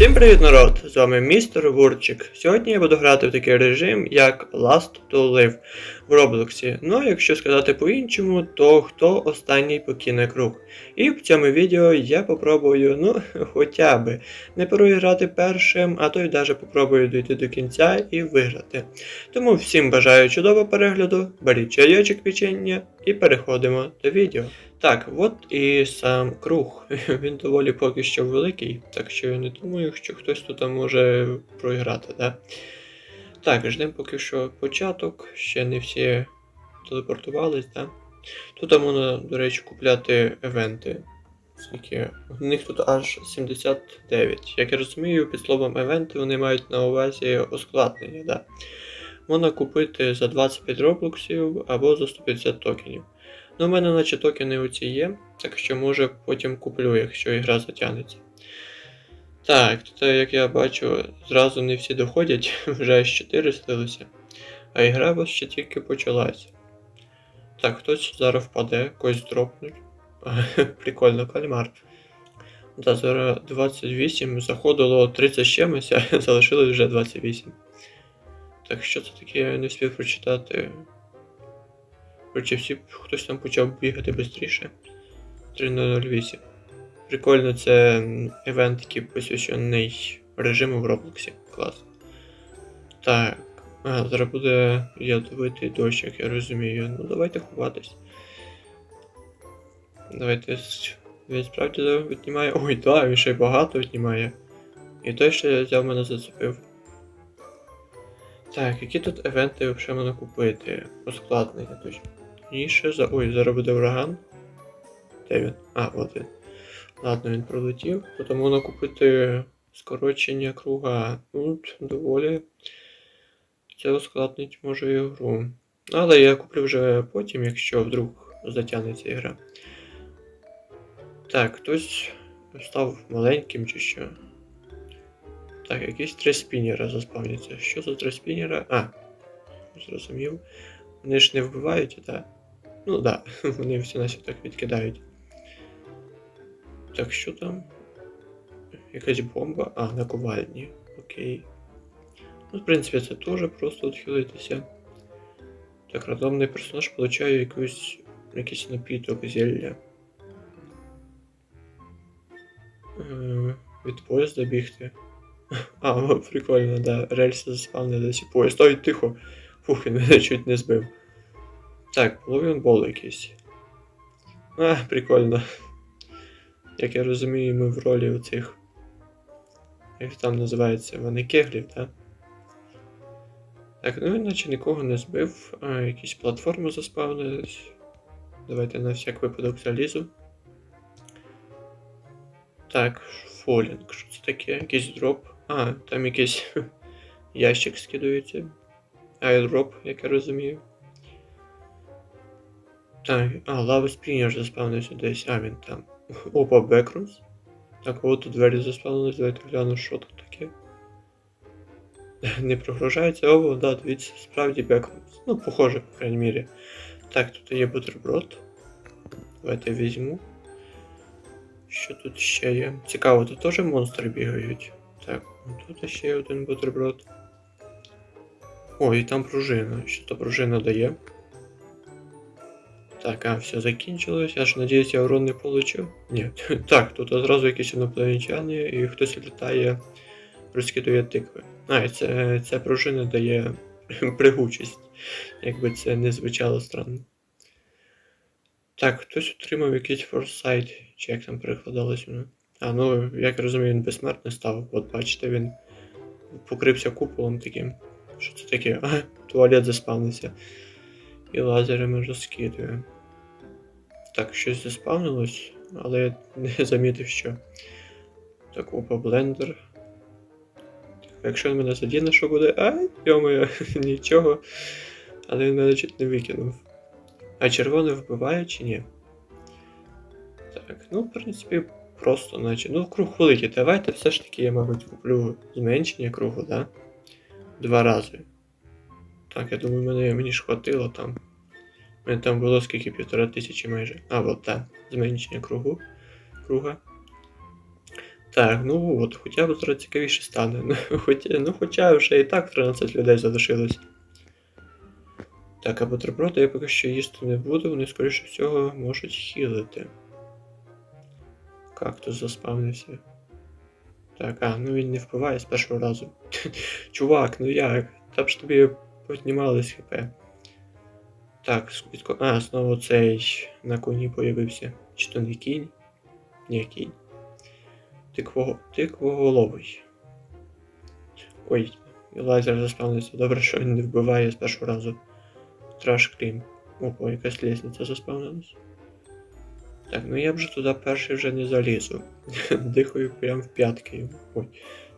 Всім привіт, народ! З вами містер Вурчик. Сьогодні я буду грати в такий режим, як Last to Live в Роблоксі. Ну а якщо сказати по-іншому, то хто останній покине круг. І в цьому відео я попробую, ну, хоча би не програти першим, а то й даже попробую дійти до кінця і виграти. Тому всім бажаю чудового перегляду, беріть чайочок печення і переходимо до відео. Так, от і сам круг. Він доволі поки що великий, так що я не думаю, що хтось тут може проіграти, да? Так, ждемо поки що початок, ще не всі телепортувались, да? Тут можна, до речі, купляти евенти. Скільки? У них тут аж 79. Як я розумію, під словом евенти вони мають на увазі ускладнення, да? Можна купити за 25 роблоксів або за 150 токенів. Ну, у мене наче токени оці є, так що може потім куплю, якщо ігра затягнеться. Так, тут, як я бачу, зразу не всі доходять, вже аж 4 стилися. А ігра вас ще тільки почалася. Так, хтось зараз впаде, когось дропнуть. Прикольно, кальмар. Да, зараз 28, заходило 30 з чимось, а залишилось вже 28. Так, що це таке, я не встиг прочитати. Короче, всі хтось там почав бігати швидше. 3.08. Прикольно, це івент, який посвящений режиму в Роблоксі. Клас. Так. А, зараз буде ядовитий дощ, як я розумію. Ну давайте ховатись. Давайте. Він справді віднімає. Ой, да, він ще й багато віднімає. І той, що взяв мене зацепив. Так, які тут евенти взагалі можна купити? Ускладнення точно. Ніше за. Ой, зараз буде ураган. Де він? А, от він. Ладно, він пролетів. Потім можна купити скорочення круга. Ну, Тут доволі. Це ускладнить може ігру. Але я куплю вже потім, якщо вдруг затягнеться ігра. Так, хтось став маленьким чи що. Так, якісь три спінера заспавняться. Що за три спінера? А, зрозумів. Вони ж не вбивають, так? Ну так, да. вони всі нас так відкидають. Так, що там? Якась бомба? А, наковальні. Окей. Ну, в принципі, це теж просто відхилитися. Так, рандомний персонаж получає якусь, якийсь напіток зілля. Е, від поїзда бігти. А, прикольно, да. Рельси заспавнилися поїзд. Ой, тихо. Фух, він мене чуть не збив. Так, ловін бол якийсь. А, прикольно. Як я розумію, ми в ролі оцих. Як там називається? Вони кеглів, так? Так, ну він наче нікого не збив, а якісь платформи заспавнились. Давайте на всяк випадок залізу. Так, фолінг, що це таке? Якийсь дроп. А, там якийсь ящик скидується. Айдроп, як я розумію. Так, а, лава спрінер заспавнився десь, а він там. Опа, бекрумс. Так, от тут двері заспавнились, давайте гляну, що тут таке. Не прогружається, о, да, дивіться, справді бекрумс. Ну, похоже, по крайній мірі. Так, тут є бутерброд. Давайте візьму. Що тут ще є? Цікаво, тут теж монстри бігають. Так, тут ще є один бутерброд. О, і там пружина. Що то пружина дає? Так, а, все закінчилось. Я ж надіюсь, я урон не получив. Ні. Так, тут одразу якісь інопланетяни, і хтось літає, розкидує тикви. А, і це, ця пружина дає пригучість. Якби це не звучало странно. Так, хтось отримав якийсь форсайт, чи як там перекладалось воно. А, ну, як я розумію, він безсмертний став. От бачите, він покрився куполом таким. Що це таке? А, туалет заспавнився. І лазерами розкидує. Так, щось заспавнилось, але я не замітив, що. Так, опа, блендер. Якщо він мене задіне, що буде. Ай, йомою, нічого. Але він мене чуть не викинув. А червоний вбиває чи ні? Так, ну, в принципі, просто, наче. Ну, круг великий. Давайте все ж таки я, мабуть, куплю зменшення кругу, да? Два рази. Так, я думаю, мене, мені ж хватило там. Мене там було скільки півтора тисячі майже. А, от так. Зменшення кругу. Круга. Так, ну от, хоча б зараз цікавіше стане. Ну, ну, хоча вже і так 13 людей залишилось. Так, а бутерброди я поки що їсти не буду, вони, скоріше всього, можуть хілити. Кактус заспавнився. Так, а, ну він не впливає з першого разу. Чувак, ну як? Та б ж тобі піднімались хп. Так, скільки... А, знову цей на коні появився. Чи то не кінь? Ні, кінь. Тикво... Тиквоголовий. Ой, лазер заспавнився. Добре, що він не вбиває з першого разу. Траш крім. Опа, якась лісниця заспавнилась. Так, ну я вже туди перший вже не залізу. Дихаю прям в п'ятки. Ой,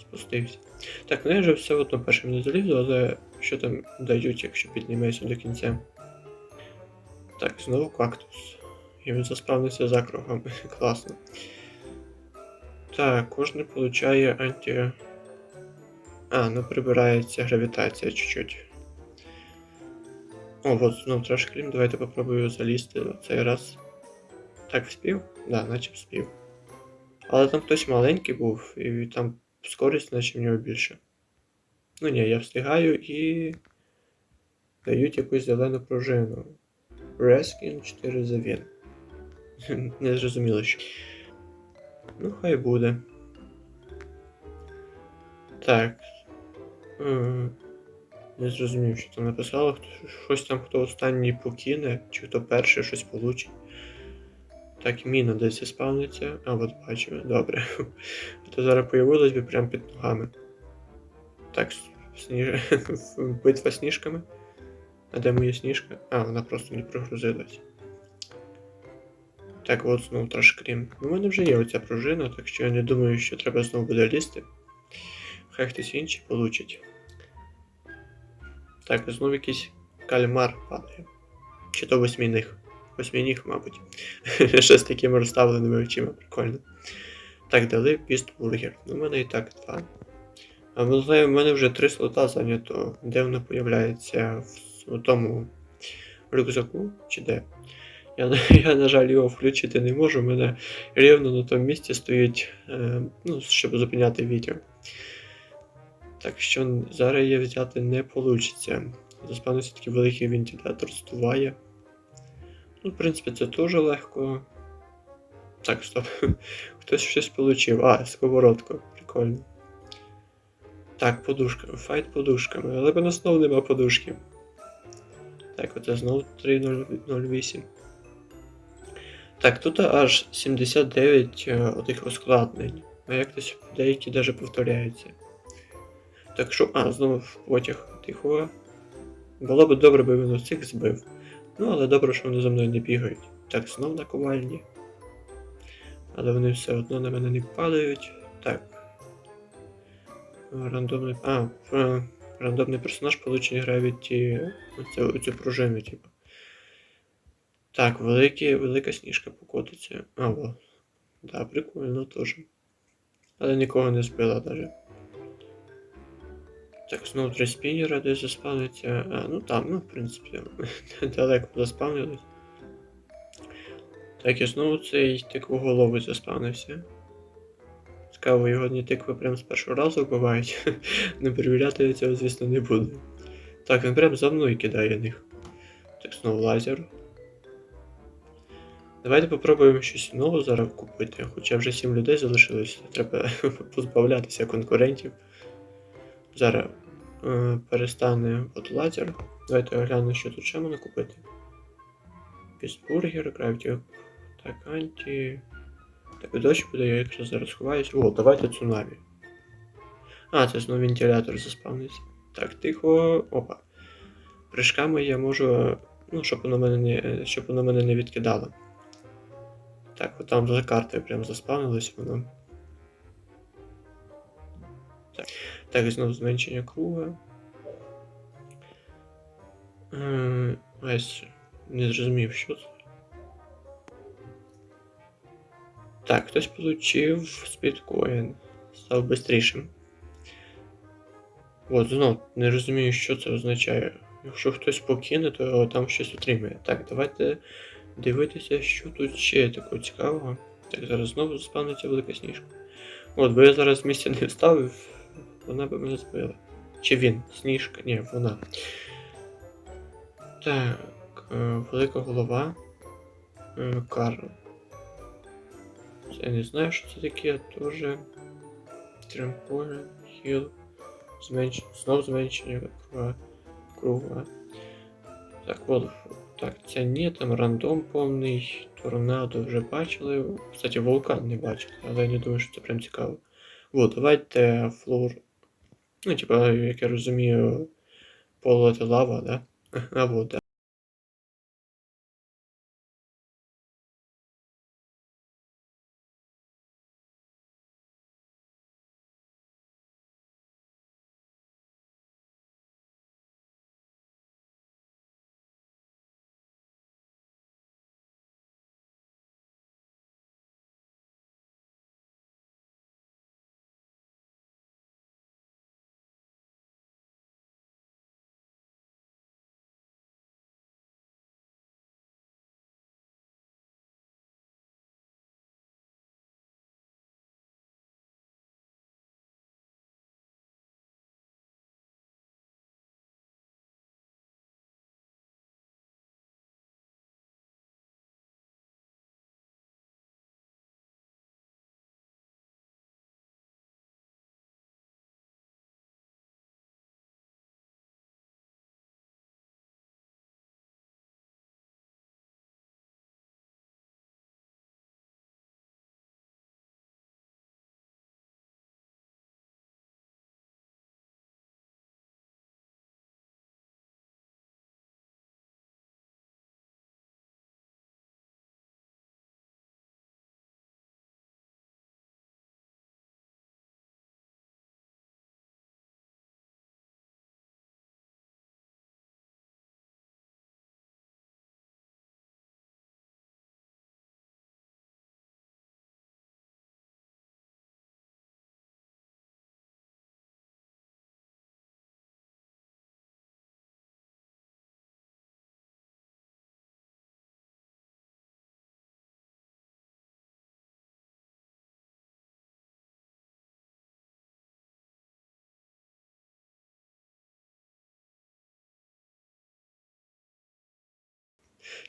спустився. Так, ну я вже все одно першим не залізу, але що там дають, якщо піднімаюся до кінця. Так, знову кактус. І він заспавнився за кругом. Класно. Так, кожен получає анті. А, ну прибирається гравітація чуть-чуть. О, вот знов трошки крім. Давайте попробую залізти цей раз. Так, вспів? Да, наче вспів. Але там хтось маленький був, і там скорість, наче в нього більше. Ну ні, я встигаю і. Дають якусь зелену пружину. Reskin 4 за він. Не зрозуміло що. Ну, хай буде. Так. Не зрозумів, що там написало. Щось там, хто останній покине, чи хто перший щось получить. Так, міна десь заспавниться. А, от бачу, добре. То зараз появилось би прямо під ногами. Так, сніж... битва сніжками. А де моя сніжка? А, вона просто не прогрузилась. Так, от знову трошки крім. У мене вже є оця пружина, так що я не думаю, що треба знову буде лізти. Хай хтось інший получить. Так, знову якийсь кальмар падає. Чи то восьміних. Восьмініг, мабуть. Ще з такими розставленими очима, прикольно. Так, дали пістбургер. Ну, у мене і так два. А в мене вже три слота зайнято. Де воно появляється? В, в тому рюкзаку чи де? Я, я, на жаль, його включити не можу. У мене рівно на тому місці стоїть, е, ну, щоб зупиняти відео. Так що зараз її взяти не вийде. Заспавнився такий великий вентилятор здуває. Ну, в принципі, це теж легко. Так, стоп. Хтось щось получив. А, сковородку. Прикольно. Так, подушка. Файт подушками. Але в нас знову нема подушки. Так, оце знову 3.08. Так, тут аж 79 е, отих ускладнень. А як десь деякі навіть повторяються. Так що, а, знову потяг тихо. Було б добре, би він цих збив. Ну, але добре, що вони за мною не бігають. Так, знов на ковальні. Але вони все одно на мене не падають. Так. Рандомний. А, рандомний персонаж получення гравіті. Оцю, оцю пружину, типу. Так, великі, велика сніжка покотиться. А, во. Да, прикольно теж. Але нікого не збила навіть. Так, знову три спінера десь заспавниться. А, ну там, ну, в принципі, далеко заспавнились. Так, і знову цей тиквоголовий заспавнився. Цікаво, його не тикви прям з першого разу вбивають. не перевіряти я цього, звісно, не буду. Так, він прям за мною кидає них. Так, знову лазер. Давайте попробуємо щось нове зараз купити, хоча вже 7 людей залишилось, треба позбавлятися конкурентів. Зараз е, перестане от лазер. Давайте я гляну, що тут ще можна купити. Пістбургер, крафті. Так, анті. Дощ буде, я якраз зараз сховаюсь. О, давайте цунамі. А, це знову вентилятор заспавнився. Так, тихо. Опа. Прыжками я можу. Ну, щоб воно мене не. щоб воно мене не відкидало. Так, от там за картою прям заспавнилось воно. Так, так знову зменшення круга. Ось, не зрозумів, що це. Так, хтось получив спідкоін. Став бистрішим. От, знов не розумію, що це означає. Якщо хтось покине, то там щось отримає. Так, давайте дивитися, що тут ще такого цікавого. Так, зараз знову заспавниться велика сніжка. От, бо я зараз місця не вставив, вона би мене збила. Чи він? Сніжка? Ні, вона. Так, е, велика голова. Е, Карл. Я не знаю, що це таке, теж. Тремполе, хіл. Зменш... Знов зменшення круга. круга. Так, от. Так, це ні, там рандом повний, торнадо вже бачили. Кстати, вулкан не бачили, але я не думаю, що це прям цікаво. От, давайте флор. Ну, типа, як я розумію, поле лава, да? А, вот, да.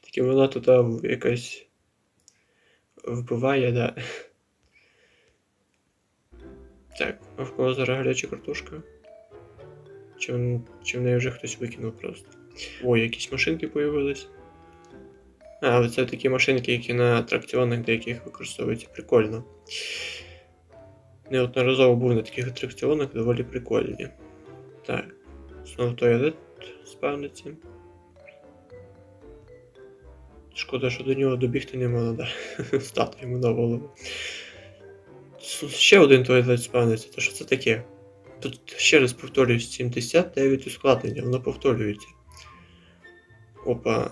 Тільки вона тут а, якась вбиває, да. Так, а в кого зараз гаряча картошка? Чи, в- чи в неї вже хтось викинув просто? Ой, якісь машинки появились. А, це такі машинки, які на атракціонах деяких використовуються. Прикольно. Неодноразово був на таких атракціонах, доволі прикольні. Так, знову туалет спавниться. Шкода, що до нього добігти не можна, да. Стати йому на голову. Ще один туалет спавниться, то що це таке? Тут ще раз повторююсь, 79 ускладнення, воно повторюється. Опа.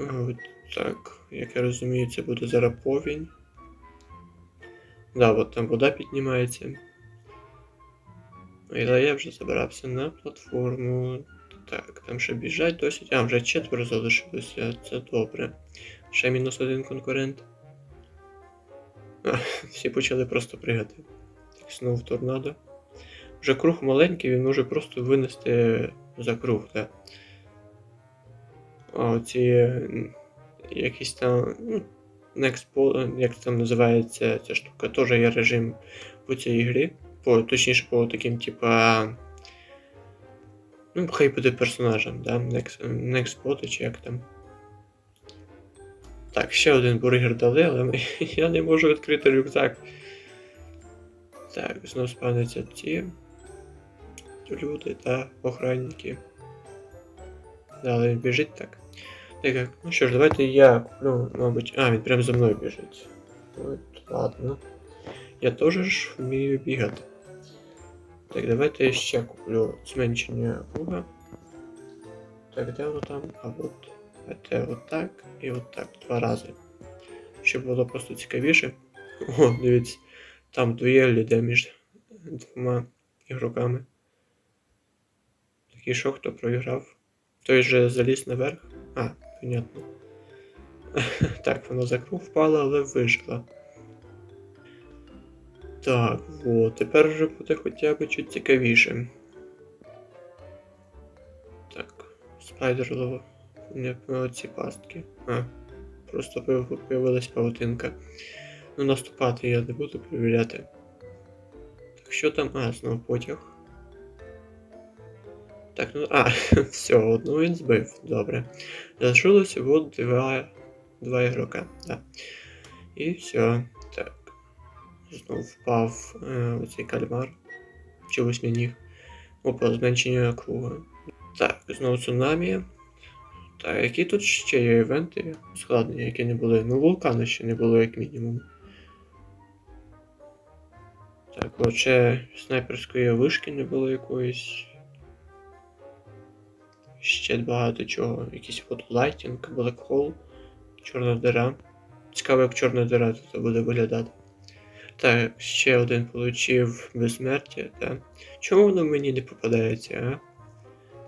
Е, Так, як я розумію, це буде зараз повінь. Да, от там вода піднімається. Але я вже забирався на платформу. Так, там ще біжать досить. А, вже четверо залишилося, це добре. Ще мінус один конкурент. А, всі почали просто пригати. Так, знову торнадо. Вже круг маленький, він може просто винести за круг, так. А оці якісь там. Ну, Next як там називається ця штука, теж є режим по цій грі. По, точніше, по таким, типа. Ну, хай буде персонажем, да? Next, Bot, чи як там. Так, ще один бургер дали, але я не можу відкрити рюкзак. Так, знову спавняться ці люди та охранники. Да, але він біжить так. Так, ну що ж, давайте я куплю, мабуть. А, він прямо за мною біжить. От, ладно. Я теж ж вмію бігати. Так, давайте я ще куплю зменшення круга. Так, де воно там? А от. Це отак і отак. Два рази. Щоб було просто цікавіше. О, дивіться. Там дуель іде між двома ігроками. Такий що хто проіграв. Той же заліз наверх. А, понятно. Так, воно за круг впало, але вижила. Так, вот, тепер вже буде хоча б чуть цікавіше. Так, спайдер лово. Не ці пастки. А, просто появилась павутинка. Ну, наступати я не буду перевіряти. Так, що там? А, знову потяг. Так, ну. А, все, одну він збив. Добре. Залишилося от два, два ігрока. Да. І все. Знов впав е, оцей кальмар. Чи восьминіг. Опа, зменшення круга. Так, знову цунамі. Так, які тут ще є івенти складні, які не були. Ну, вулкани ще не було, як мінімум. Так, от ще снайперської вишки не було якоїсь. Ще багато чого. Якийсь фотолайтінг, блекхол, чорна дира. Цікаво, як чорна дира тут буде виглядати. Так, ще один получив безсмертя, так. Чому воно мені не попадається, а?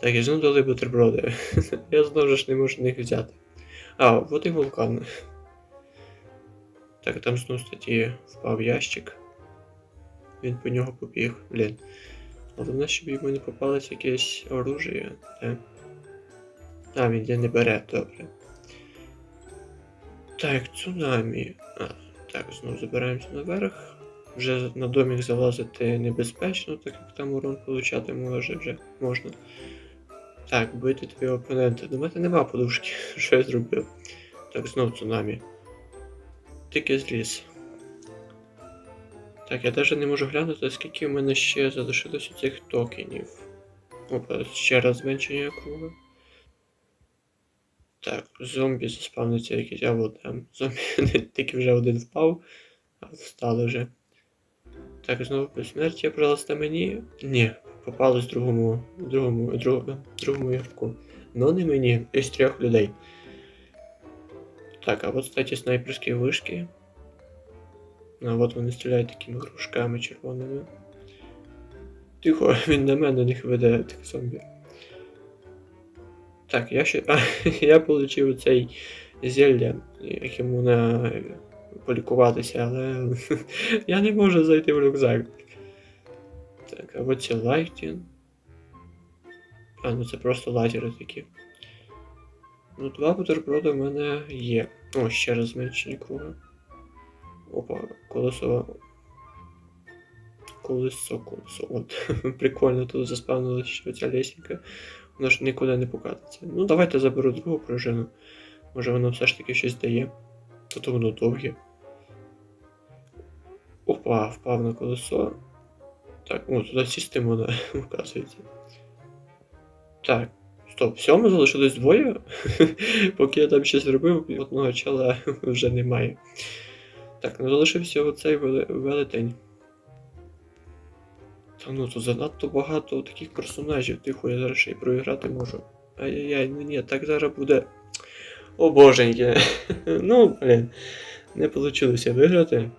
Так, і знову дали бутерброди. Я знову ж не можу їх взяти. А, от і вулкан. Так, там знову статті впав ящик. Він по нього побіг, блін. Головне, щоб йому не попалось якесь оружие. Так. А, він не бере, добре. Так, цунамі. А, так, знову забираємося наверх. Вже на домік залазити небезпечно, так як там урон получати може вже можна. Так, бити твої опоненти. До мене нема подушки. Що я зробив? Так, знов цунамі. Тільки зліз. Так, я навіть не можу глянути, скільки в мене ще залишилося цих токенів. Опа, ще раз зменшення круга. Так, зомбі заспавниться якийсь, а от там. Зомбі тільки вже один впав, а встали вже. Так, знову безсмертя, пожалуйста, мені. Ні, попалось другому, другому, другому, другому ігроку. Но не мені, із трьох людей. Так, а от, кстати, снайперські вишки. А от вони стріляють такими грушками червоними. Тихо, він на мене них веде тих зомбі. Так, я ще. Я отримав цей зілля, яким можна полікуватися, але я не можу зайти в рюкзак. Так, а от це лайтін. А, ну це просто лазери такі. Ну, два бутерброди в мене є. О, ще раз зменшення круга. Опа, колесо. Колесо, колесо. От. Прикольно тут заспавнилася ще ця лесенка. Вона ж нікуди не покатиться. Ну, давайте заберу другу пружину. Може воно все ж таки щось дає. Тут воно довге. Опа, впав на колесо. Так, о, туди сісти можна, вказується. Так, стоп, всьому залишилось двоє. Поки я там щось робив, одного чела вже немає. Так, ну залишився оцей велетень. Та ну тут занадто багато таких персонажів, тихо, я зараз ще й проіграти можу. Ай-яй-яй, ну ні, так зараз буде. О боженьки. ну, блін, не вийшло виграти.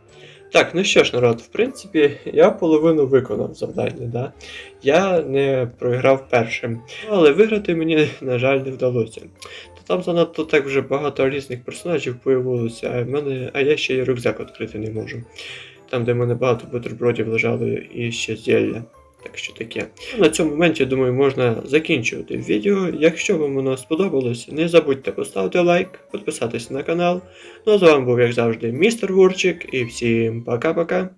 Так, ну що ж, народ, в принципі, я половину виконав завдання, да? Я не програв першим. Але виграти мені, на жаль, не вдалося. Та там занадто так вже багато різних персонажів появилося, а, мене, а я ще й рюкзак відкрити не можу. Там, де в мене багато бутербродів лежало і ще зілля. Так що таке. На цьому моменті, думаю, можна закінчувати відео. Якщо вам воно сподобалось, не забудьте поставити лайк, підписатися на канал. Ну а з вами був, як завжди, містер Гурчик, і всім пока-пока.